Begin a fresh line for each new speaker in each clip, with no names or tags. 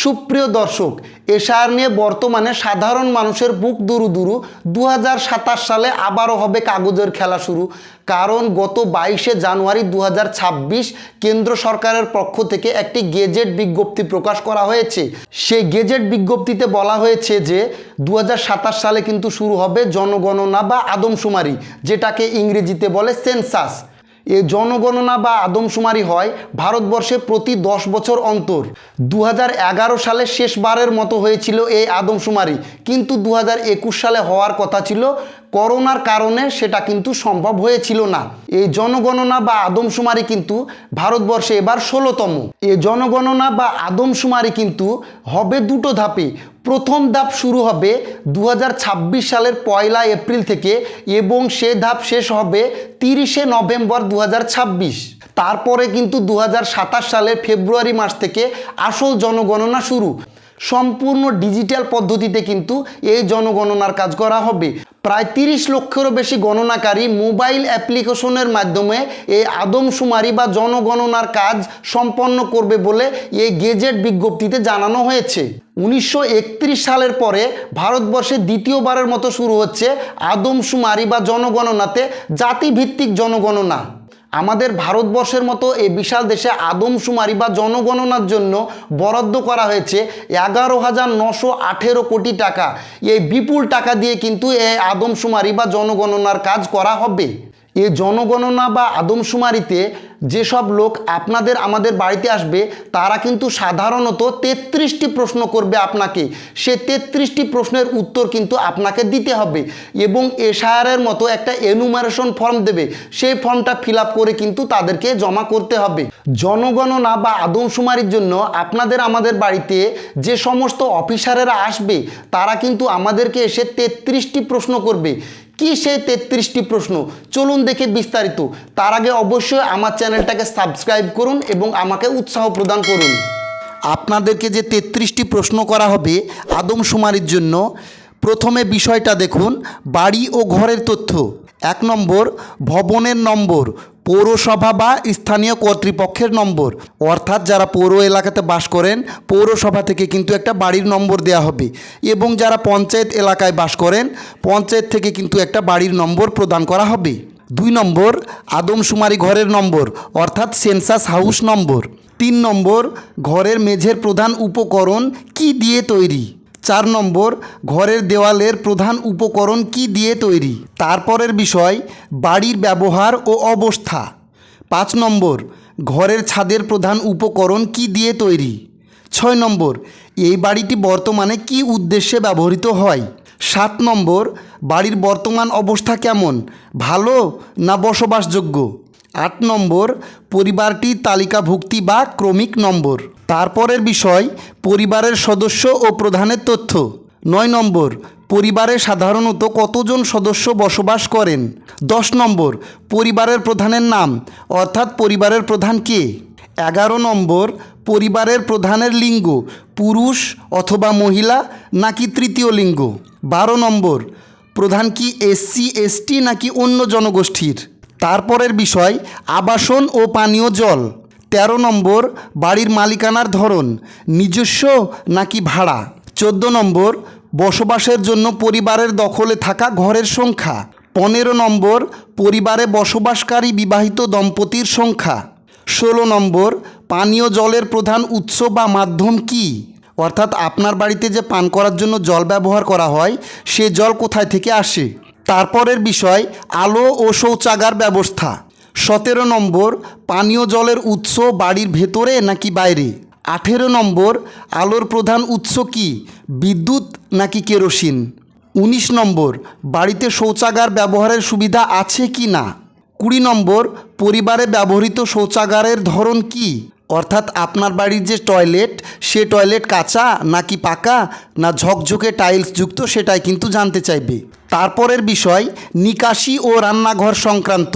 সুপ্রিয় দর্শক এশার নিয়ে বর্তমানে সাধারণ মানুষের বুক দুরু দুরু দু হাজার সাতাশ সালে আবারও হবে কাগজের খেলা শুরু। কারণ গত বাইশে জানুয়ারি দু হাজার ছাব্বিশ কেন্দ্র সরকারের পক্ষ থেকে একটি গেজেট বিজ্ঞপ্তি প্রকাশ করা হয়েছে। সেই গেজেট বিজ্ঞপ্তিতে বলা হয়েছে যে দু হাজার সাতাশ সালে কিন্তু শুরু হবে জনগণনা বা আদমশুমারি, যেটাকে ইংরেজিতে বলে সেন্সাস। এই জনগণনা বা আদমশুমারি হয় ভারতবর্ষে প্রতি দশ বছর অন্তর। দু হাজার এগারো সালে শেষবারের মতো হয়েছিল এই আদমশুমারি। কিন্তু দু হাজার একুশ সালে হওয়ার কথা ছিল, করোনার কারণে সেটা কিন্তু সম্ভব হয়েছিল না। এই জনগণনা বা আদমশুমারি কিন্তু ভারতবর্ষে এবার ষোলোতম। এ জনগণনা বা আদমশুমারি কিন্তু হবে দুটো ধাপে। প্রথম ধাপ শুরু হবে দু হাজার ছাব্বিশ সালের পয়লা এপ্রিল থেকে এবং সে ধাপ শেষ হবে তিরিশে নভেম্বর দু হাজার ছাব্বিশ। তারপরে কিন্তু দু হাজার সাতাশ সালের ফেব্রুয়ারি মাস থেকে আসল জনগণনা শুরু। সম্পূর্ণ ডিজিটাল পদ্ধতিতে কিন্তু এই জনগণনার কাজ করা হবে। প্রায় তিরিশ লক্ষেরও বেশি গণনাকারী মোবাইল অ্যাপ্লিকেশনের মাধ্যমে এই আদমশুমারি বা জনগণনার কাজ সম্পন্ন করবে বলে এই গেজেট বিজ্ঞপ্তিতে জানানো হয়েছে। উনিশশো একত্রিশ সালের পরে ভারতবর্ষে দ্বিতীয়বারের মতো শুরু হচ্ছে আদমশুমারি বা জনগণনাতে জাতিভিত্তিক জনগণনা। আমাদের ভারতবর্ষের মতো এই বিশাল দেশে আদমশুমারি বা জনগণনার জন্য বরাদ্দ করা হয়েছে এগারো হাজার নশো আঠেরো কোটি টাকা। এই বিপুল টাকা দিয়ে কিন্তু এই আদমশুমারি বা জনগণনার কাজ করা হবে। এই জনগণনা বা আদমশুমারিতে যেসব লোক আপনাদের, আমাদের বাড়িতে আসবে, তারা কিন্তু সাধারণত তেত্রিশটি প্রশ্ন করবে আপনাকে। সে তেত্রিশটি প্রশ্নের উত্তর কিন্তু আপনাকে দিতে হবে এবং এশায়ারের মতো একটা এনুমারেশন ফর্ম দেবে। সেই ফর্মটা ফিল করে কিন্তু তাদেরকে জমা করতে হবে। জনগণনা বা আদমশুমারির জন্য আপনাদের, আমাদের বাড়িতে যে সমস্ত অফিসারেরা আসবে, তারা কিন্তু আমাদেরকে এসে তেত্রিশটি প্রশ্ন করবে। কি সেই তেত্রিশটি প্রশ্ন? চলুন দেখে বিস্তারিত। তার আগে অবশ্যই আমার চ্যানেলটাকে সাবস্ক্রাইব করুন এবং আমাকে উৎসাহ প্রদান করুন। আপনাদেরকে যে তেত্রিশটি প্রশ্ন করা হবে আদমশুমারির জন্য, প্রথমে বিষয়টা দেখুন, বাড়ি ও ঘরের তথ্য। এক নম্বর, ভবনের নম্বর, পৌরসভা বা স্থানীয় কর্তৃপক্ষের নম্বর। অর্থাৎ যারা পৌর এলাকাতে বাস করেন, পৌরসভা থেকে কিন্তু একটা বাড়ির নম্বর দেওয়া হবে। এবং যারা পঞ্চায়েত এলাকায় বাস করেন, পঞ্চায়েত থেকে কিন্তু একটা বাড়ির নম্বর প্রদান করা হবে। দুই নম্বর, আদমশুমারি ঘরের নম্বর, অর্থাৎ সেন্সাস হাউস নম্বর। তিন নম্বর, ঘরের মেঝের প্রধান উপকরণ কি দিয়ে তৈরি? চার নম্বর, ঘরের দেওয়ালের প্রধান উপকরণ কি দিয়ে তৈরি? তারপরের বিষয়, বাড়ির ব্যবহার ও অবস্থা। পাঁচ নম্বর, ঘরের ছাদের প্রধান উপকরণ কি দিয়ে তৈরি? ছয় নম্বর, এই বাড়িটি বর্তমানে কি উদ্দেশ্যে ব্যবহৃত হয়? সাত নম্বর, বাড়ির বর্তমান অবস্থা কেমন? ভালো না বসবাসযোগ্য? আট নম্বর, পরিবারটি তালিকাভুক্তি বা ক্রমিক নম্বর। তারপরের বিষয়, পরিবারের সদস্য ও প্রধানের তথ্য। নয় নম্বর, পরিবারে সাধারণত কতজন সদস্য বসবাস করেন? দশ নম্বর, পরিবারের প্রধানের নাম, অর্থাৎ পরিবারের প্রধান কে? এগারো নম্বর, পরিবারের প্রধানের লিঙ্গ, পুরুষ অথবা মহিলা নাকি তৃতীয় লিঙ্গ? বারো নম্বর, প্রধান কি এসসি এসটি নাকি অন্য জনগোষ্ঠীর? তারপরের বিষয়, আবাসন ও পানীয় জল। তেরো নম্বর, বাড়ির মালিকানার ধরন, নিজস্ব নাকি ভাড়া? চোদ্দ নম্বর, বসবাসের জন্য পরিবারের দখলে থাকা ঘরের সংখ্যা। পনেরো নম্বর, পরিবারে বসবাসকারী বিবাহিত দম্পতির সংখ্যা। ষোলো নম্বর, পানীয় জলের প্রধান উৎস বা মাধ্যম কি? অর্থাৎ আপনার বাড়িতে যে পান করার জন্য জল ব্যবহার করা হয়, সে জল কোথায় থেকে আসে? তারপরের বিষয়, আলো ও শৌচাগার ব্যবস্থা। সতেরো নম্বর, পানীয় জলের উৎস বাড়ির ভেতরে নাকি বাইরে? আঠেরো নম্বর, আলোর প্রধান উৎস কি, বিদ্যুৎ নাকি কেরোসিন? উনিশ নম্বর, বাড়িতে শৌচাগার ব্যবহারের সুবিধা আছে কি না? কুড়ি নম্বর পরিবারে ব্যবহৃত শৌচাগারের ধরন কি? অর্থাৎ আপনার বাড়ির যে টয়লেট, সে টয়লেট কাঁচা নাকি পাকা, না ঝকঝকে টাইলস যুক্ত সেটাই কিন্তু জানতে চাইবে। তারপরের বিষয়, নিকাশি ও রান্নাঘর সংক্রান্ত।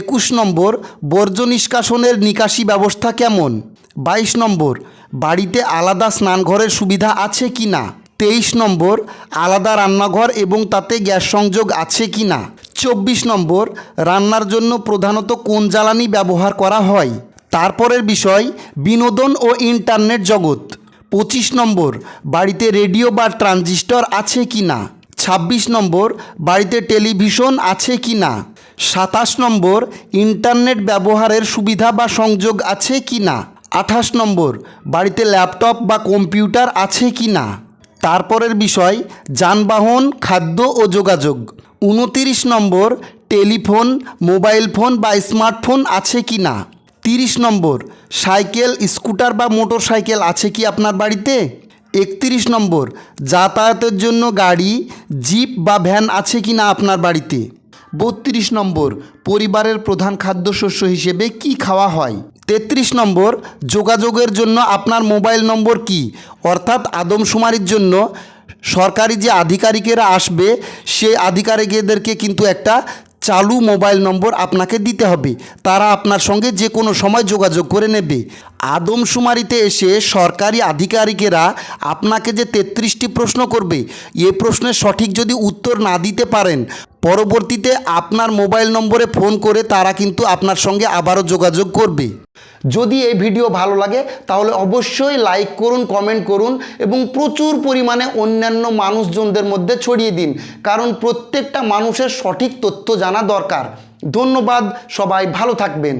একুশ নম্বর, বর্জ্য নিষ্কাশনের নিকাশি ব্যবস্থা কেমন? বাইশ নম্বর, বাড়িতে আলাদা স্নানঘরের সুবিধা আছে কি না? তেইশ নম্বর, আলাদা রান্নাঘর এবং তাতে গ্যাস সংযোগ আছে কি না? চব্বিশ নম্বর, রান্নার জন্য প্রধানত কোন জ্বালানি ব্যবহার করা হয়? তারপরের বিষয়, বিনোদন ও ইন্টারনেট জগৎ। পঁচিশ নম্বর, বাড়িতে রেডিও বা ট্রানজিস্টর আছে কি না? ছাব্বিশ নম্বর, বাড়িতে টেলিভিশন আছে কি না? সাতাশ নম্বর, ইন্টারনেট ব্যবহারের সুবিধা বা সংযোগ আছে কি না? আঠাশ নম্বর, বাড়িতে ল্যাপটপ বা কম্পিউটার আছে কি না? তারপরের বিষয়, যানবাহন, খাদ্য ও যোগাযোগ। উনতিরিশ নম্বর, টেলিফোন, মোবাইল ফোন বা স্মার্টফোন আছে কি না? তিরিশ নম্বর, সাইকেল, স্কুটার বা মোটর সাইকেল আছে কি আপনার বাড়িতে? একত্রিশ নম্বর, যাতায়াতের জন্য গাড়ি, জিপ বা ভ্যান আছে কি না আপনার বাড়িতে? বত্রিশ নম্বর, পরিবারের প্রধান খাদ্যশস্য হিসেবে কি খাওয়া হয়? তেত্রিশ নম্বর, যোগাযোগের জন্য আপনার মোবাইল নম্বর কি? অর্থাৎ আদমশুমারির জন্য সরকারি যে আধিকারিকেরা আসবে, সেই আধিকারিকদেরকে কিন্তু একটা চালু মোবাইল নম্বর আপনাকে দিতে হবে। তারা আপনার সঙ্গে যে কোনো সময় যোগাযোগ করে নেবে। আদমশুমারিতে এসে সরকারি আধিকারিকেরা আপনাকে যে তেত্রিশটি প্রশ্ন করবে, এ প্রশ্নের সঠিক যদি উত্তর না দিতে পারেন পরবর্তীতে আপনার মোবাইল নম্বরে ফোন করে তারা কিন্তু আপনার সঙ্গে আবারও যোগাযোগ করবে। যদি এই ভিডিও ভালো লাগে, তাহলে অবশ্যই লাইক করুন, কমেন্ট করুন এবং প্রচুর পরিমাণে অন্যান্য মানুষজনদের মধ্যে ছড়িয়ে দিন। কারণ প্রত্যেকটা মানুষের সঠিক তথ্য জানা দরকার। ধন্যবাদ, সবাই ভালো থাকবেন।